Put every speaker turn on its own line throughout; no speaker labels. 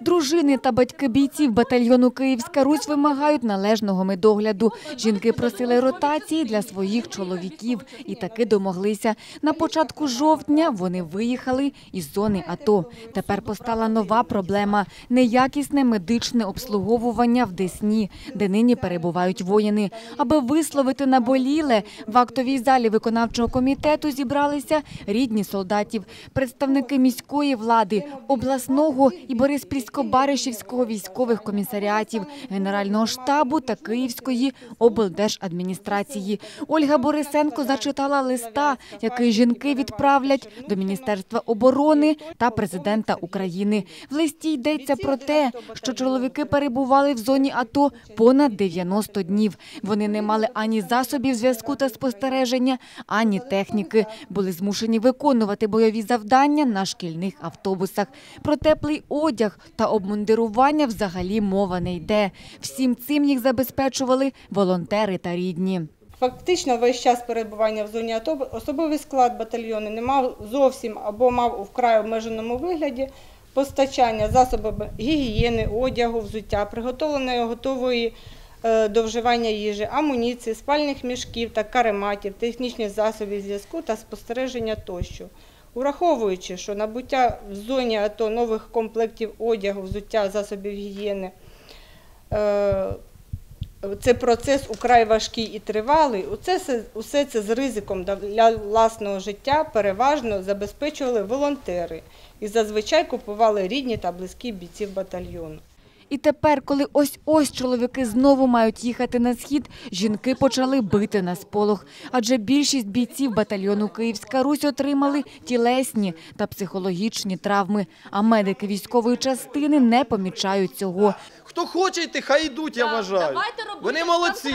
Дружини та батьки бійців батальйону Київська Русь вимагають належного медогляду. Жінки просили ротації для своїх чоловіків і таки домоглися. На початку жовтня вони виїхали із зони АТО. Тепер постала нова проблема – неякісне медичне обслуговування в Десні, де нині перебувають воїни. Аби висловити наболіле, в актовій залі виконавчого комітету зібралися рідні солдатів, представники міської влади, обласного і Бориспільсько-Баришівського військових комісаріатів, Генерального штабу та Київської облдержадміністрації. Ольга Борисенко зачитала листа, який жінки відправлять до Міністерства оборони та президента України. В листі йдеться про те, що чоловіки перебували в зоні АТО понад 90 днів. Вони не мали ані засобів зв'язку та спостереження, ані техніки. Були змушені виконувати бойові завдання на шкільних автобусах. Про теплий одяг та обмундирування взагалі мова не йде. Всім цим їх забезпечували волонтери та рідні.
Фактично весь час перебування в зоні АТО особовий склад батальйону не мав зовсім або мав у вкрай обмеженому вигляді постачання засобів гігієни, одягу, взуття, приготовленої готової е, до вживання їжі, амуніції, спальних мішків та карематів, технічних засобів зв'язку та спостереження тощо. Ураховуючи, що набуття в зоні АТО нових комплектів одягу, взуття, засобів гігієни е, це процес украй важкий і тривалий. Усе усе це з ризиком для власного життя переважно забезпечували волонтери і зазвичай купували рідні та близькі бійців батальйону.
І тепер, коли ось-ось чоловіки знову мають їхати на схід, жінки почали бити на сполох. Адже більшість бійців батальйону Київська Русь отримали тілесні та психологічні травми, а медики військової частини не помічають цього.
Хто хоче йти, хай йдуть, я вважаю. Вони молодці.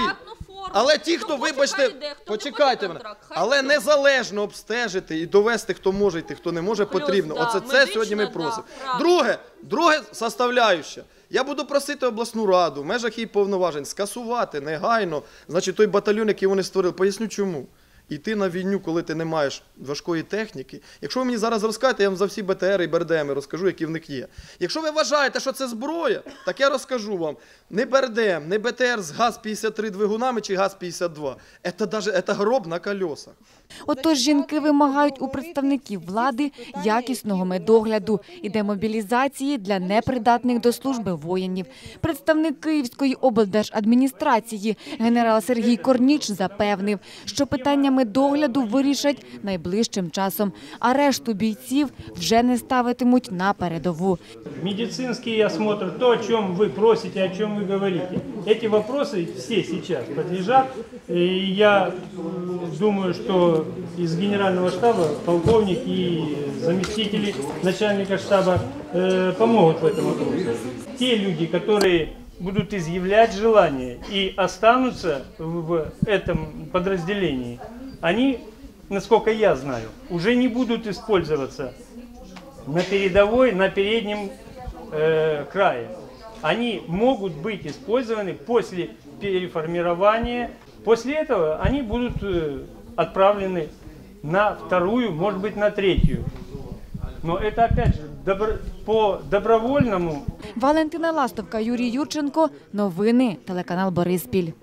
Але ті, хто, вибачте,
йде, хто
почекайте мене, але незалежно обстежити і довести, хто може йти, хто не може,
Плюс,
потрібно.
да,
Оце це сьогодні ми просимо. Друге, друге составляюче. Я буду просити обласну раду в межах її повноважень скасувати негайно, значить, той батальйон, який вони створили. Поясню чому. Йти на війню, коли ти не маєш важкої техніки. Якщо ви мені зараз розкажете, я вам за всі БТР і БРДМи розкажу, які в них є. Якщо ви вважаєте, що це зброя, так я розкажу вам. Не БРДМ, не БТР з ГАЗ-53 двигунами чи ГАЗ-52. Це, гроб на колесах.
Отож жінки вимагають у представників влади якісного медогляду і демобілізації для непридатних до служби воїнів. Представник Київської облдержадміністрації генерал Сергій Корніч запевнив, що питання медогляду вирішать найближчим часом, а решту бійців вже не ставитимуть на передову.
Медицинский осмотр, то, о чем вы просите, о чем вы говорите. Эти вопросы все сейчас подлежат. И я м, думаю, что из генерального штаба полковник и заместители начальника штаба э, помогут в этом вопросе. Те люди, которые будут изъявлять желание и останутся в этом подразделении, они, насколько я знаю, уже не будут использоваться на передовой, на переднем э, крае. Они могут быть использованы после переформирования. После этого они будут э, отправлены на вторую, может быть, на третью. Но это опять же добро- по добровольному
Валентина Ластовка, Юрій Юрченко. Новини телеканал Бориспіль.